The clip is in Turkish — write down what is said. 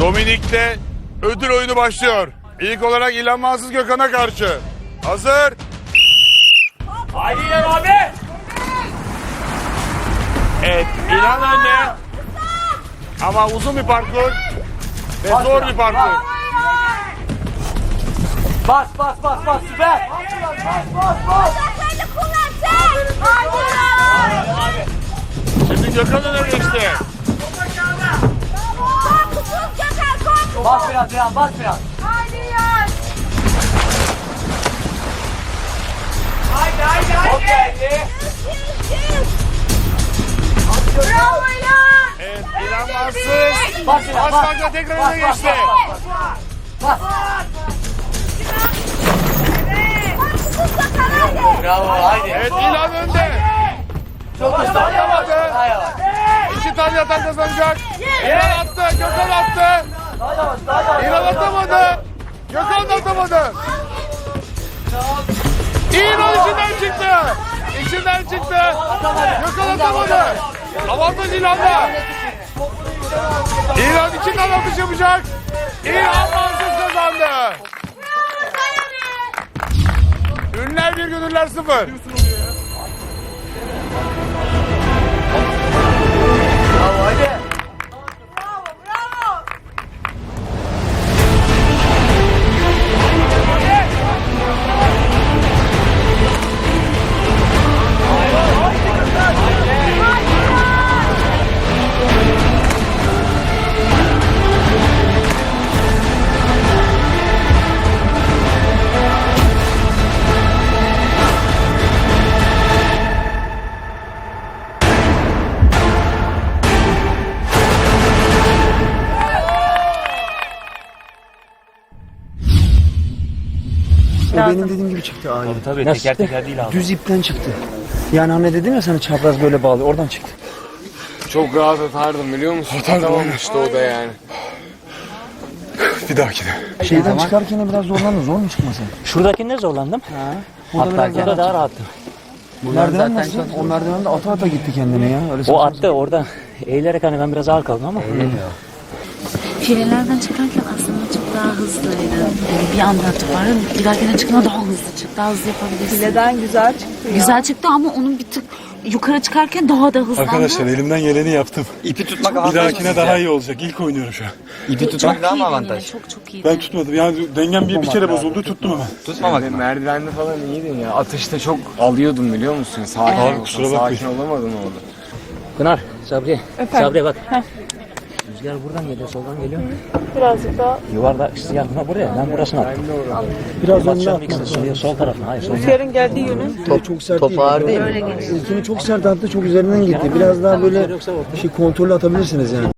Dominik'te ödül oyunu başlıyor. İlk olarak İlhan Mansız Gökhan'a karşı. Hazır. Haydi İlhan abi. Evet İlhan önde. Ama uzun bir parkur. Ve zor bir parkur. Bas bas bas bas süper. Kullan sen. Haydi. Şimdi Gökhan öne Bas biraz biraz bas biraz. Haydi yan. Haydi haydi haydi. Çok geldi. Bravo İlhan. Evet İlhan Mansız. Bas biraz Bas bas. farkla tekrar Bas, öne bas, geçti. Bas. Korkusuz Gökhan haydi. Bravo haydi. Evet İlhan önde. Çok hızlı. Yavaş. İki tane yatak kazanacak. İlhan attı. Gökhan attı. Daha yavaş daha yavaş. İlhan atamadı. Atamadı. İlhan içinden çıktı. İçinden çıktı. Gökhan atamadı. Avantaj İlhan'da. İlhan içinden atış yapacak. İlhan Mansız kazandı. Ünler bir gönüller sıfır. O benim dediğim gibi çıktı ani. Tabii teker teker değil abi. Düz ipten çıktı. Yani hani dedim ya sana çapraz böyle bağlı oradan çıktı. Çok rahat atardım biliyor musun? Atamamıştı o da yani. Bir dahakine. Şeyden çıkarken de biraz zorlandın. Zor mu çıkması? Şuradakinde zorlandım. O da biraz de daha rahattı. Merdiven nasıl? O merdivende ata ata gitti kendine ya. Öyle O saçma attı orada eğilerek hani ben biraz ağır kaldım ama. Filelerden çıkarken aslında daha hızlıydı. Yani bir anda toparladın. Giderken çıkma daha hızlı çık. Daha hızlı yapabilirsin. Fileden güzel çıktı. Güzel çıktı ama onun bir tık yukarı çıkarken daha da hızlandı. Arkadaşlar elimden geleni yaptım. İpi tutmak Bir dahakine daha iyi olacak. İlk oynuyorum şu an. İpi tutmak daha mı avantaj? Çok çok iyiydi. Ben tutmadım. Yani dengem bir, bir kere bozuldu. Tuttum hemen. Tutmamak de merdivende falan iyiydin ya. Atışta çok alıyordum biliyor musun? Sakin Abi kusura bakmayın. Sakin olamadım orada. Pınar, Sabri. Sabri bak. Rüzgar buradan geliyor, soldan geliyor. Birazcık daha Yuvarda siyahına buraya, ben burasına attım. Biraz önüne Batacağım atma. ikisini sol, sol tarafına. Hayır, sol tarafına. rüzgarın geldiği yönü. Top, çok sert değil. Top ağır değil İlkini çok sert attı. Çok üzerinden gitti. Biraz daha böyle şey kontrollü atabilirsiniz yani.